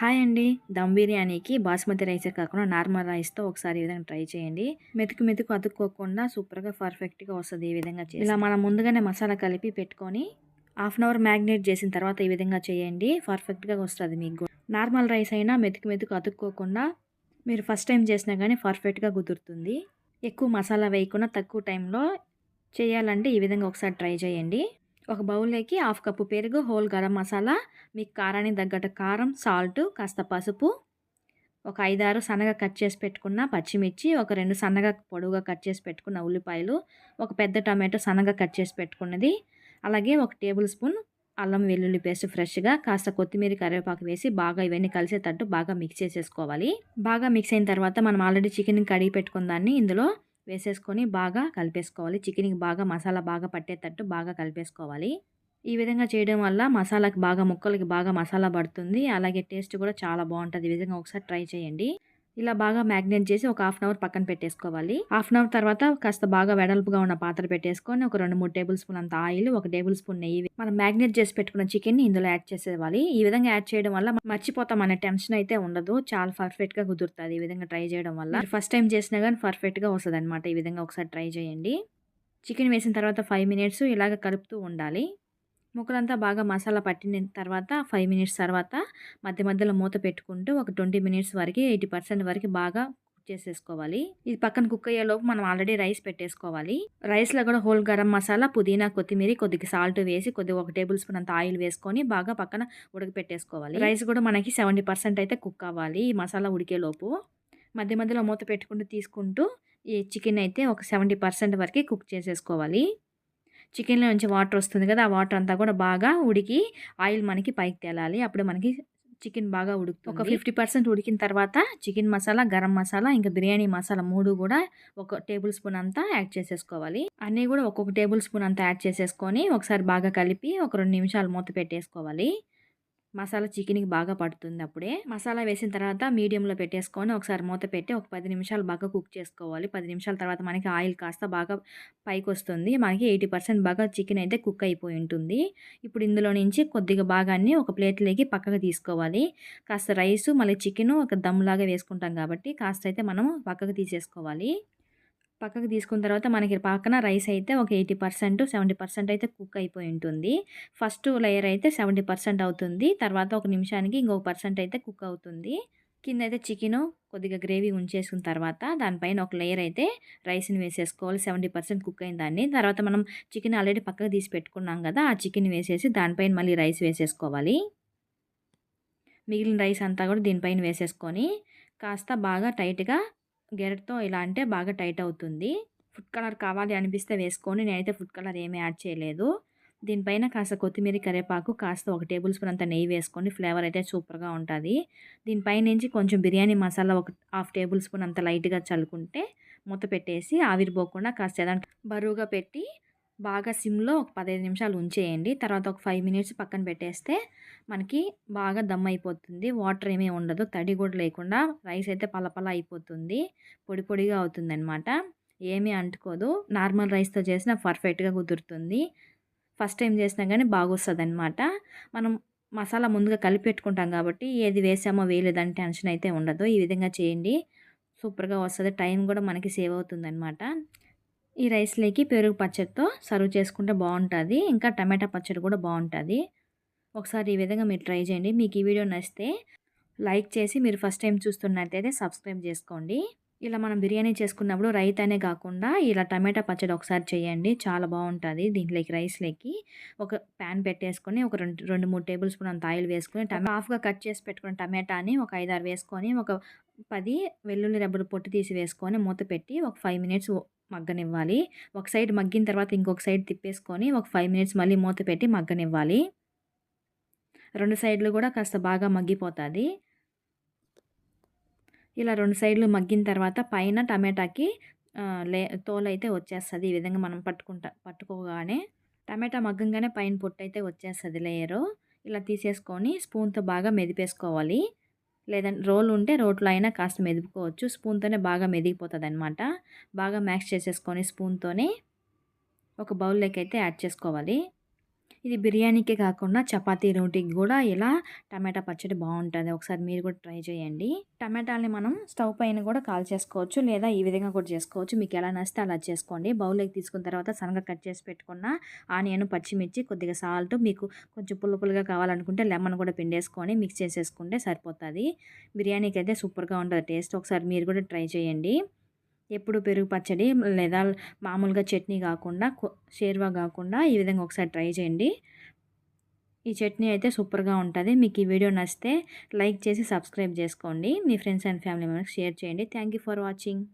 Hi అండి. దమ్ బిర్యానీకి బాస్మతి రైసే కాకుండా నార్మల్ రైస్తో ఒకసారి ఈ విధంగా ట్రై చేయండి. మెతుకు మెతుకు అతుక్కోకుండా సూపర్గా పర్ఫెక్ట్గా వస్తుంది ఈ విధంగా చేసి ఇలా మనం ముందుగానే మసాలా కలిపి పెట్టుకొని హాఫ్ అన్ అవర్ మ్యాగ్నేట్ చేసిన తర్వాత ఈ విధంగా చేయండి. పర్ఫెక్ట్గా వస్తుంది మీకు. నార్మల్ రైస్ అయినా మెతుకు మెతుకు అతుక్కోకుండా మీరు ఫస్ట్ టైం చేసినా కానీ పర్ఫెక్ట్గా కుదురుతుంది. ఎక్కువ మసాలా వేయకుండా తక్కువ టైంలో చేయాలంటే ఈ విధంగా ఒకసారి ట్రై చేయండి. ఒక బౌల్లోకి హాఫ్ కప్పు పెరుగు హోల్ గరం మసాలా మీకు కారానికి తగ్గట్టు కారం సాల్ట్ కాస్త పసుపు ఒక ఐదారు సన్నగా కట్ చేసి పెట్టుకున్న పచ్చిమిర్చి ఒక రెండు సన్నగా పొడవుగా కట్ చేసి పెట్టుకున్న ఉల్లిపాయలు ఒక పెద్ద టమాటో సన్నగా కట్ చేసి పెట్టుకున్నది. అలాగే ఒక టేబుల్ స్పూన్ అల్లం వెల్లుల్లి పేస్ట్ ఫ్రెష్గా కాస్త కొత్తిమీర కరివేపాకు వేసి బాగా ఇవన్నీ కలిసేటట్టు బాగా మిక్స్ చేసేసుకోవాలి. బాగా మిక్స్ అయిన తర్వాత మనం ఆల్రెడీ చికెన్ కడిగి పెట్టుకున్న దాన్ని ఇందులో వేసేసుకొని బాగా కలిపేసుకోవాలి. చికెన్కి బాగా మసాలా బాగా పట్టేటట్టు బాగా కలిపేసుకోవాలి. ఈ విధంగా చేయడం వల్ల మసాలాకి బాగా ముక్కలకి బాగా మసాలా పడుతుంది. అలాగే టేస్ట్ కూడా చాలా బాగుంటుంది. ఈ విధంగా ఒకసారి ట్రై చేయండి. ఇలా బాగా మ్యాగ్నేట్ చేసి ఒక హాఫ్ అన్ అవర్ పక్కన పెట్టేసుకోవాలి. హాఫ్ అన్ అవర్ తర్వాత కాస్త బాగా వెడల్పుగా ఉన్న పాత్ర పెట్టేసుకొని ఒక రెండు మూడు టేబుల్ స్పూన్ అంత ఆయిల్ ఒక టేబుల్ స్పూన్ నెయ్యి మనం మ్యాగ్నేట్ చేసి పెట్టుకున్న చికెన్ని ఇందులో యాడ్ చేసేవాలి ఈ విధంగా యాడ్ చేయడం వల్ల మర్చిపోతాం అనే టెన్షన్ అయితే ఉండదు. చాలా పర్ఫెక్ట్గా కుదురుతుంది ఈ విధంగా ట్రై చేయడం వల్ల. ఫస్ట్ టైం చేసినా కానీ పర్ఫెక్ట్గా వస్తుంది అనమాట ఈ విధంగా ఒకసారి ట్రై చేయండి. చికెన్ వేసిన తర్వాత ఫైవ్ మినిట్స్ ఇలాగ కలుపుతూ ఉండాలి. ముక్కలంతా బాగా మసాలా పట్టిన తర్వాత ఫైవ్ మినిట్స్ తర్వాత మధ్య మధ్యలో మూత పెట్టుకుంటూ ఒక ట్వంటీ మినిట్స్ వరకు ఎయిటీ పర్సెంట్ వరకు బాగా కుక్ చేసేసుకోవాలి. ఇది పక్కన కుక్ అయ్యేలోపు మనం ఆల్రెడీ రైస్ పెట్టేసుకోవాలి. రైస్లో కూడా హోల్ గరం మసాలా పుదీనా కొత్తిమీర కొద్దిగా సాల్ట్ వేసి కొద్దిగా ఒక టేబుల్ స్పూన్ అంత ఆయిల్ వేసుకొని బాగా పక్కన ఉడకపెట్టేసుకోవాలి. రైస్ కూడా మనకి సెవెంటీ పర్సెంట్ అయితే కుక్ అవ్వాలి ఈ మసాలా ఉడికేలోపు మధ్య మధ్యలో మూత పెట్టుకుంటూ తీసుకుంటూ ఈ చికెన్ అయితే ఒక సెవెంటీ పర్సెంట్ వరకు కుక్ చేసేసుకోవాలి. చికెన్లో నుంచి వాటర్ వస్తుంది కదా ఆ వాటర్ అంతా కూడా బాగా ఉడికి ఆయిల్ మనకి పైకి తేలాలి. అప్పుడు మనకి చికెన్ బాగా ఉడుకుతుంది. ఒక ఫిఫ్టీ పర్సెంట్ ఉడికిన తర్వాత చికెన్ మసాలా గరం మసాలా ఇంకా బిర్యానీ మసాలా మూడు కూడా ఒక టేబుల్ స్పూన్ అంతా యాడ్ చేసేసుకోవాలి. అన్నీ కూడా ఒక్కొక్క టేబుల్ స్పూన్ అంతా యాడ్ చేసేసుకొని ఒకసారి బాగా కలిపి ఒక రెండు నిమిషాలు మూత పెట్టేసుకోవాలి. మసాలా చికెన్కి బాగా పడుతుంది అప్పుడే. మసాలా వేసిన తర్వాత మీడియంలో పెట్టేసుకొని ఒకసారి మూత పెట్టి ఒక పది నిమిషాలు బాగా కుక్ చేసుకోవాలి. పది నిమిషాల తర్వాత మనకి ఆయిల్ కాస్త బాగా పైకి వస్తుంది మనకి ఎయిటీ పర్సెంట్ బాగా చికెన్ అయితే కుక్ అయిపోయి ఉంటుంది. ఇప్పుడు ఇందులో నుంచి కొద్దిగా భాగాన్ని ఒక ప్లేట్లోకి పక్కకు తీసుకోవాలి. కాస్త రైస్ మళ్ళీ చికెన్ ఒక దమ్లాగా వేసుకుంటాం కాబట్టి కాస్త అయితే మనం పక్కకు తీసేసుకోవాలి. పక్కకు తీసుకున్న తర్వాత మనకి పక్కన రైస్ అయితే ఒక ఎయిటీ పర్సెంట్ సెవెంటీ పర్సెంట్ అయితే కుక్ అయిపోయి ఉంటుంది. ఫస్ట్ లేయర్ అయితే సెవెంటీ పర్సెంట్ అవుతుంది. తర్వాత ఒక నిమిషానికి ఇంకొక పర్సెంట్ అయితే కుక్ అవుతుంది. కింద అయితే చికెన్ కొద్దిగా గ్రేవీ ఉంచేసుకున్న తర్వాత దానిపైన ఒక లేయర్ అయితే రైస్ని వేసేసుకోవాలి. సెవెంటీ పర్సెంట్ కుక్ అయిన దాన్ని. తర్వాత మనం చికెన్ ఆల్రెడీ పక్కకు తీసి పెట్టుకున్నాం కదా ఆ చికెన్ వేసేసి దానిపైన మళ్ళీ రైస్ వేసేసుకోవాలి. మిగిలిన రైస్ అంతా కూడా దీనిపైన వేసేసుకొని కాస్త బాగా టైట్గా గెరట్తో ఇలా అంటే బాగా టైట్ అవుతుంది. ఫుడ్ కలర్ కావాలి అనిపిస్తే వేసుకొని నేనైతే ఫుడ్ కలర్ ఏమీ యాడ్ చేయలేదు. దీనిపైన కాస్త కొత్తిమీర కరివేపాకు కాస్త ఒక టేబుల్ స్పూన్ అంత నెయ్యి వేసుకొని ఫ్లేవర్ అయితే సూపర్గా ఉంటుంది. దీనిపై నుంచి కొంచెం బిర్యానీ మసాలా ఒక హాఫ్ టేబుల్ స్పూన్ అంత లైట్గా చల్లుకుంటే మూత పెట్టేసి ఆవిరిపోకుండా కాస్త ఏదంటే బరువుగా పెట్టి బాగా సిమ్లో ఒక పదిహేను నిమిషాలు ఉంచేయండి. తర్వాత ఒక ఫైవ్ మినిట్స్ పక్కన పెట్టేస్తే మనకి బాగా దమ్ అయిపోతుంది. వాటర్ ఏమీ ఉండదు. తడి కూడా లేకుండా రైస్ అయితే పలపల అయిపోతుంది. పొడి పొడిగా అవుతుంది అనమాట ఏమీ అంటుకోదు. నార్మల్ రైస్తో చేసిన పర్ఫెక్ట్గా కుదురుతుంది. ఫస్ట్ టైం చేసినా కానీ బాగొస్తుంది అనమాట మనం మసాలా ముందుగా కలిపి పెట్టుకుంటాం కాబట్టి ఏది వేసామో వేయలేదని టెన్షన్ అయితే ఉండదు. ఈ విధంగా చేయండి. సూపర్గా వస్తుంది. టైం కూడా మనకి సేవ్ అవుతుంది అనమాట ఈ రైస్లోకి పెరుగు పచ్చడితో సర్వ్ చేసుకుంటే బాగుంటుంది. ఇంకా టమాటా పచ్చడి కూడా బాగుంటుంది. ఒకసారి ఈ విధంగా మీరు ట్రై చేయండి. మీకు ఈ వీడియో నచ్చితే లైక్ చేసి మీరు ఫస్ట్ టైం చూస్తున్నట్టయితే సబ్స్క్రైబ్ చేసుకోండి. ఇలా మనం బిర్యానీ చేసుకున్నప్పుడు రైతానే కాకుండా ఇలా టమాటా పచ్చడి ఒకసారి చేయండి. చాలా బాగుంటుంది దీంట్లోకి రైస్లోకి ఒక ప్యాన్ పెట్టేసుకొని ఒక రెండు రెండు మూడు టేబుల్ స్పూన్ అంత ఆయిల్ వేసుకొని హాఫ్గా కట్ చేసి పెట్టుకున్న టమాటాని ఒక ఐదారు వేసుకొని ఒక పది వెల్లుల్లి రబ్బరు పొట్టు తీసి వేసుకొని మూత పెట్టి ఒక ఫైవ్ మినిట్స్ మగ్గనివ్వాలి. ఒక సైడ్ మగ్గిన తర్వాత ఇంకొక సైడ్ తిప్పేసుకొని ఒక ఫైవ్ మినిట్స్ మళ్ళీ మూత పెట్టి మగ్గనివ్వాలి. రెండు సైడ్లు కూడా కాస్త బాగా మగ్గిపోతుంది. ఇలా రెండు సైడ్లు మగ్గిన తర్వాత పైన టమాటాకి లే తోలు అయితే వచ్చేస్తుంది. ఈ విధంగా మనం పట్టుకుంటా పట్టుకోగానే టమాటా మగ్గంగానే పైన పొట్టు అయితే వచ్చేస్తుంది లేయరు ఇలా తీసేసుకొని స్పూన్తో బాగా మెదిపేసుకోవాలి. లేదంటే రోల్ ఉంటే రోట్లో అయినా కాస్త మెదుపుకోవచ్చు. స్పూన్తోనే బాగా మెదిగిపోతుంది అనమాట బాగా మ్యాక్స్ చేసేసుకొని స్పూన్తోనే ఒక బౌల్లోకి అయితే యాడ్ చేసుకోవాలి. ఇది బిర్యానీకే కాకుండా చపాతీ రోటీకి కూడా ఇలా టమాటా పచ్చడి బాగుంటుంది. ఒకసారి మీరు కూడా ట్రై చేయండి. టమాటాలని మనం స్టవ్ పైన కూడా కాల్ చేసుకోవచ్చు లేదా ఈ విధంగా కూడా చేసుకోవచ్చు. మీకు ఎలా నచ్చితే అలా చేసుకోండి. బౌల్లోకి తీసుకున్న తర్వాత సన్నగా కట్ చేసి పెట్టుకున్న ఆనియన్ పచ్చిమిర్చి కొద్దిగా సాల్ట్ మీకు కొంచెం పుల్ల పుల్లగా కావాలనుకుంటే లెమన్ కూడా పిండేసుకొని మిక్స్ చేసేసుకుంటే సరిపోతుంది. బిర్యానీకి అయితే సూపర్గా ఉంటుంది. టేస్ట్ ఒకసారి మీరు కూడా ట్రై చేయండి. ఎప్పుడు పెరుగు పచ్చడి లేదా మామూలుగా చట్నీ కాకుండా షేర్వా కాకుండా ఈ విధంగా ఒకసారి ట్రై చేయండి. ఈ చట్నీ అయితే సూపర్గా ఉంటుంది. మీకు ఈ వీడియో నచ్చితే లైక్ చేసి సబ్స్క్రైబ్ చేసుకోండి. మీ friends and family members share చేయండి. Thank you for watching.